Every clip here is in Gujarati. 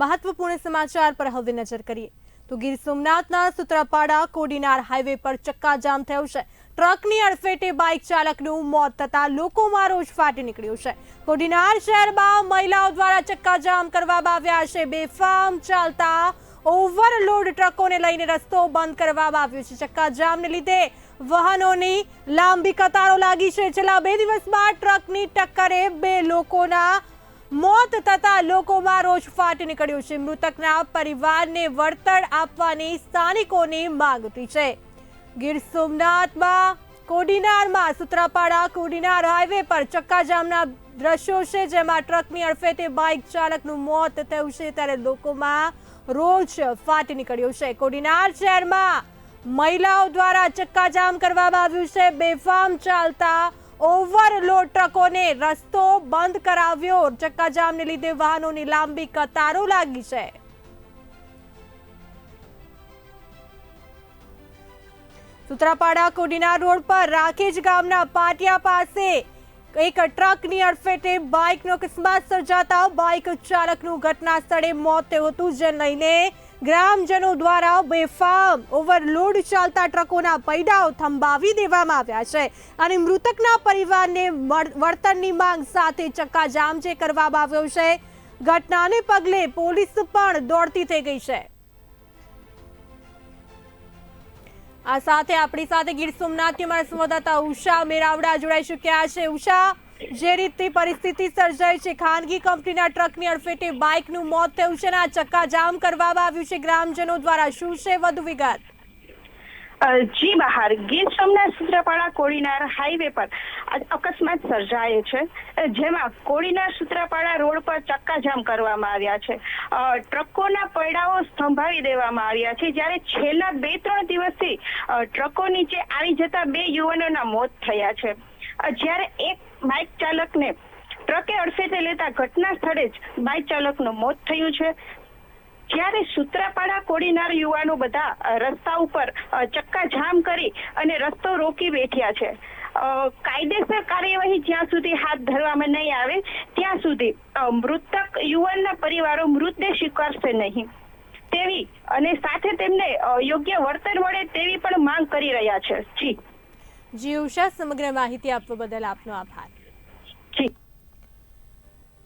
મહત્વપૂર્ણ સમાચાર પર હવે નજર કરીએ. તો ગીર સોમનાથના સુત્રાપાડા કોડીનાર હાઈવે પર ચક્કાજામ થયું છે. ટ્રકની અડફેટે બાઇક ચાલકનું મોત થતા લોકોમાં રોષ ફાટી નીકળ્યું છે. કોડીનાર શહેરમાં મહિલાઓ દ્વારા ચક્કાજામ કરવામાં આવ્યા છે. બેફામ ચાલતા ઓવરલોડ ટ્રકોને લઈને રસ્તો બંધ કરવામાં આવ્યો છે. ચક્કાજામને લીધે વાહનોની લાંબી કતારો લાગી છે. છેલ્લા બે દિવસમાં ટ્રકની ટક્કરે બે લોકોના મોત થતા લોકોમાં રોજ ફાટી નીકળ્યો છે. મૃતકના પરિવારને વળતર આપવાની સ્થાનિકોની માંગ છે. ગીર સોમનાથમાં કોડીનારમાં, સુત્રાપાડા કોડીનાર હાઈવે પર ચક્કાજામના દ્રશ્યો છે, જેમાં ટ્રકની અડફેટે બાઇક ચાલકનું મોત થયું છે, ત્યારે લોકોમાં રોષ ફાટી નીકળ્યો છે. કોડીનાર શહેરમાં મહિલાઓ દ્વારા ચક્કાજામ કરવામાં આવ્યું છે. બેફામ ચાલતા ઓવરલોડ ટ્રકોને રસ્તો બંધ કરાવ્યો. ચક્કાજામને લીધે વાહનોની લાંબી કતારો લાગી છે. સુત્રાપાડા કોડીના રોડ પર રાખેજ ગામના પાટિયા પાસે એક ટ્રકની અડફેટે બાઇકનો અકસ્માત સર્જાતા બાઇક ચાલકનું ઘટના સ્થળે મોત થયું હતું જે લઈને ગ્રામજનો દ્વારા બેફામ ઓવરલોડ ચાલતા ટ્રકોના પૈડાઓ થંભાવી દેવામાં આવ્યા છે અને મૃતકના પરિવારને વળ- વળતરની માંગ સાથે ચક્કાજામ જે કરવામાં આવ્યો છે. ઘટનાને પગલે પોલીસ પણ દોડતી થઈ ગઈ છે. આ સાથે આપણી સાથે ગીર સોમનાથથી અમારા સંવાદદાતા ઉષા મેરાવડા જોડાઈ ચૂક્યા છે. ઉષા જે રીતે પરિસ્થિતિ સર્જાઈ છે, ખાનગી કંપનીના ટ્રકની અડફેટે બાઇકનું મોત થયું છે અને આ ચક્કાજામ કરવામાં આવ્યું છે. ગ્રામજનો દ્વારા શું છે વધુ વિગત? જી, બહાર. ગીર સોમનાથ સૂત્રાપાડા કોડીનાર હાઈવે પર અકસ્માત સર્જાયો છે. જેમાં કોડીનાર સૂત્રાપાડા રોડ પર ચક્કાજામ કરવામાં આવ્યા છે. ટ્રકોના પૈડાઓ સ્તંભાવી દેવામાં આવ્યા છે. જ્યારે છેલ્લા બે ત્રણ દિવસથી ટ્રકો નીચે આવી જતા બે યુવાનોના મોત થયા છે. જ્યારે એક બાઇક ચાલકને ટ્રકે અડફેટે લેતા ઘટના સ્થળે જ બાઇક ચાલકનું મોત થયું છે. જ્યારે સૂત્રાપાડા કોડીનાર યુવાનો બધા રસ્તા ઉપર ચક્કા ચક્કાજામ કરી અને રસ્તો રોકી બેઠ્યા છે. કાયદેસર કાર્યવાહી જ્યાં સુધી હાથ ધરવામાં નહીં આવે, ત્યાં સુધી મૃતક યુવાનના પરિવારો મૃતદેહ સ્વીકારશે નહીં. તેવી અને સાથે તેમને યોગ્ય વળતર મળે તેવી પણ માંગ કરી રહ્યા છે. જી. જી ઉષા સમગ્ર માહિતી આપવા બદલ આપનો આભાર.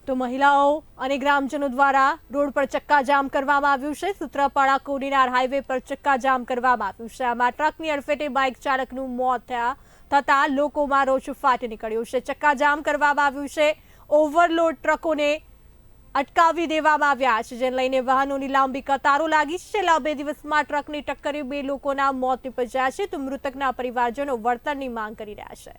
તો મહિલાઓ અને ગ્રામજનો દ્વારા રોડ પર ચક્કાજામ કરવામાં આવ્યું છે. સૂત્રાપાડા કોડીનાર હાઈવે પર ચક્કાજામ કરવામાં આવ્યું છે. આમાં ટ્રકની અડફેટે બાઇક ચાલકનું મોત થયા થતાં લોકોમાં રોષ ફાટી નીકળ્યું છે. ચક્કાજામ કરવામાં આવ્યું છે. ઓવરલોડ ટ્રકોને અટકાવી દેવામાં આવ્યા છે, જેને લઈને વાહનોની લાંબી કતારો લાગી છે. છેલ્લા બે દિવસમાં ટ્રકની ટક્કરે બે લોકોના મોત નીપજ્યા છે. તો મૃતકના પરિવારજનો વળતરની માંગ કરી રહ્યા છે.